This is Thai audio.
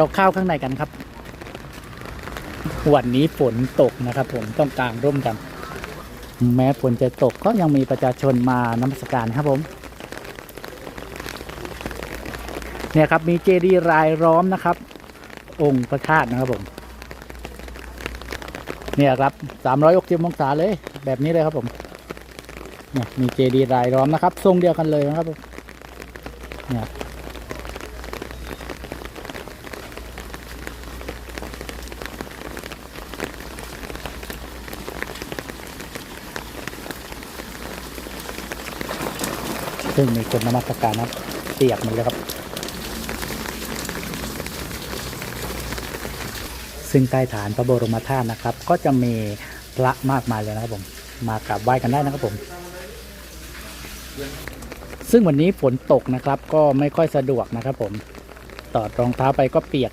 เราเข้าข้างในกันครับ วันนี้ฝนตกนะครับ ผมต้องกางร่มกัน แม้ฝนจะตกก็ยังมีประชาชนมานมัสการครับผม เนี่ยครับมีเจดีย์รายล้อมนะครับ องค์พระธาตุนะครับผม เนี่ยครับสามร้อยกสิบองศาเลย แบบนี้เลยครับผมเนี่ยมีเจดีย์รายล้อมนะครับ ทรงเดียวกันเลยนะครับผมเนี่ย ซึ่งมีคนนมัสการนะครับเปียกหมดเลยครับ ซึ่งใต้ฐานพระบรมธาตุนะครับ ก็จะมีพระมากมายเลยนะครับผม มากราบไหว้กันได้นะครับผม ซึ่งวันนี้ฝนตกนะครับ ก็ไม่ค่อยสะดวกนะครับผม ตอดรองเท้าไปก็เปียก